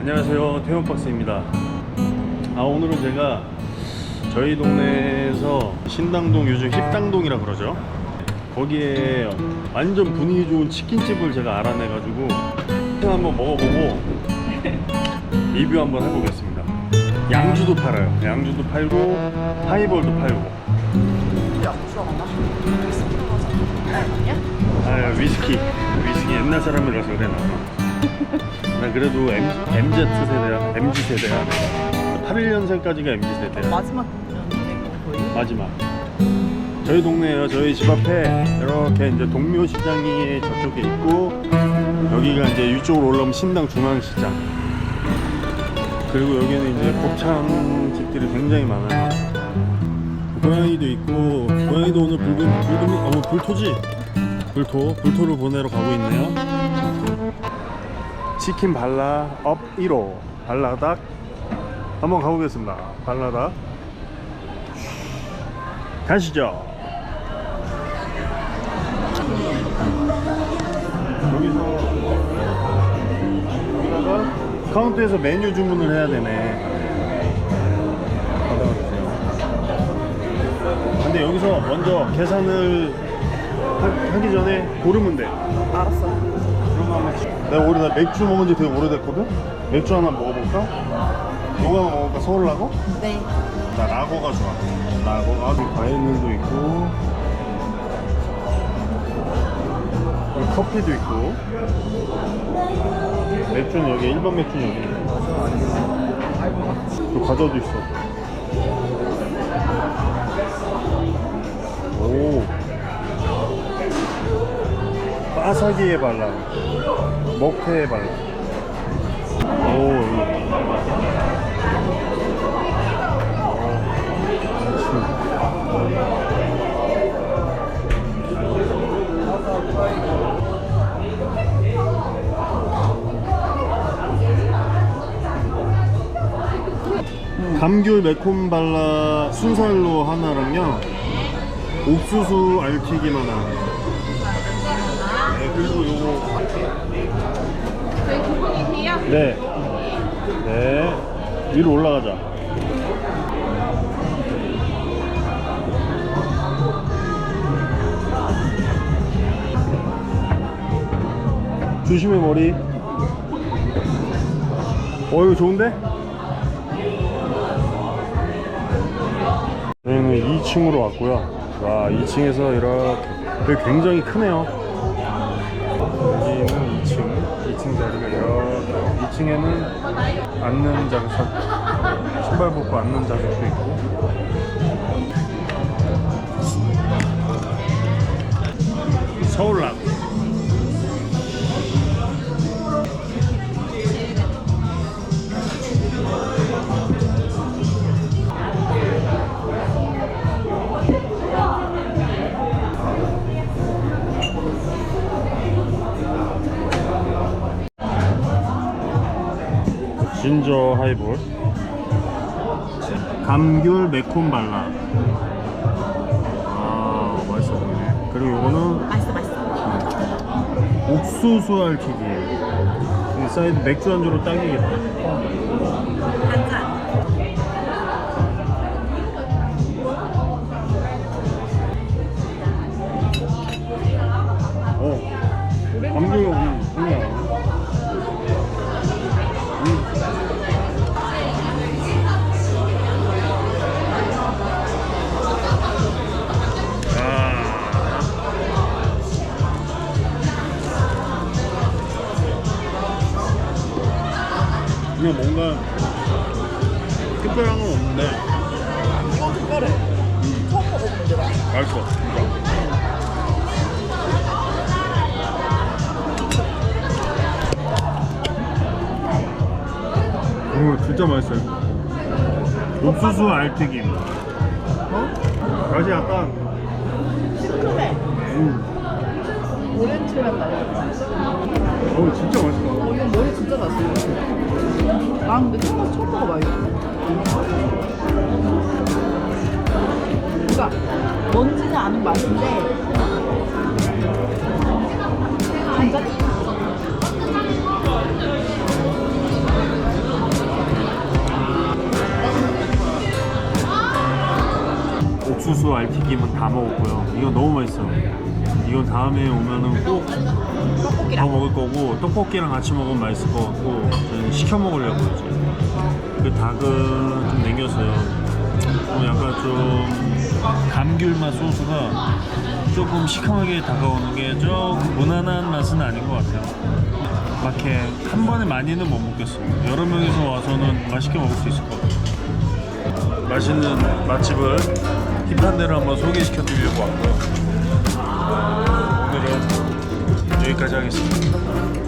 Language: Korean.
안녕하세요. 태원박스입니다. 아 오늘은 제가 저희 동네에서 신당동 요즘 힙당동이라 그러죠? 거기에 완전 분위기 좋은 치킨집을 제가 알아내 가지고 한번 먹어보고 리뷰 한번 해보겠습니다. 양주도 팔아요. 양주도 팔고 하이볼도 팔고. 아 위스키. 위스키 옛날 사람이라서 그래 나. 나 그래도 M, MZ 세대야 MZ 세대야. 내가 81년생까지가 MZ 세대야. 마지막 거의 마지막. 저희 동네에요. 저희 집 앞에 이렇게 이제 동묘시장이 저쪽에 있고 여기가 이제 이쪽으로 올라오면 신당 중앙시장. 그리고 여기는 이제 곱창 집들이 굉장히 많아요. 고양이도 있고 고양이도 오늘 불금 불금이 어 불토지? 불토 불토를 보내러 가고 있네요 치킨 발라 업 1호. 발라닭 한번 가보겠습니다. 발라닭 가시죠. 여기서 여기다가 카운터에서 메뉴 주문을 해야 되네. 근데 여기서 먼저 계산을 하, 하기 전에 고르면 돼. 알았어. 그럼 한번 내가 오래 나 맥주 먹은 지 되게 오래됐거든? 맥주 하나 먹어볼까? 하나 먹을까? 서울 라고? 네 나 라거가 좋아 라거가 여기 과일들도 있고 커피도 있고 맥주는 여기 일반 맥주는 여기 있네 또 과자도 있어 바사기에 발라. 먹태에 발라. 오 여기. 감귤 매콤 발라 순살로 하나랑요. 옥수수 알튀김 하나 네 그리고 요거 저희 두분이세요? 네. 네. 위로 올라가자. 조심해 머리. 어 이거 좋은데? 저희는 2층으로 왔고요. 와 2층에서 이렇게 여기 굉장히 크네요. 여기는 2층, 2층 자리가 이렇게 2층에는 앉는 좌석, 신발 벗고 앉는 좌석도 있고. 서울락 진저 하이볼. 감귤 매콤 발라. 아 맛있어 보이네. 그리고 이거는 맛있어 맛있어. 옥수수 알튀기 이 사이드 맥주 안주로 딱이겠다 한잔 그냥 뭔가 특별한 건 없는데. 이건 특별해. 처음 먹어본 데라 맛있어 진짜. 오 진짜 맛있어요. 옥수수 알튀김. 어? 맛이 약간 시큼해. 음. 오렌지랑 나요 어 진짜 맛있다. 어 이건 머리 진짜 맛있어 난 근데 처음 처음 먹어봐 이거 그러니까 뭔지는 아는 맛인데 간장 두 알튀김은 다 먹었고요. 이거 너무 맛있어요. 이건 다음에 오면은 꼭 더 떡볶이랑. 먹을 거고 떡볶이랑 같이 먹으면 맛있을 것 같고 저는 시켜 먹으려고 이제 그 닭은 좀 남겼어요. 좀 약간 좀 감귤 맛 소스가 조금 시큼하게 다가오는 게 좀 무난한 맛은 아닌 것 같아요. 막 이렇게 한 번에 많이는 못 먹겠어요. 여러 명이서 와서는 맛있게 먹을 수 있을 것 같아요. 맛있는 맛집을 힙한 데를 한번 소개시켜 드리려고 왔고요. 오늘은 여기까지 하겠습니다.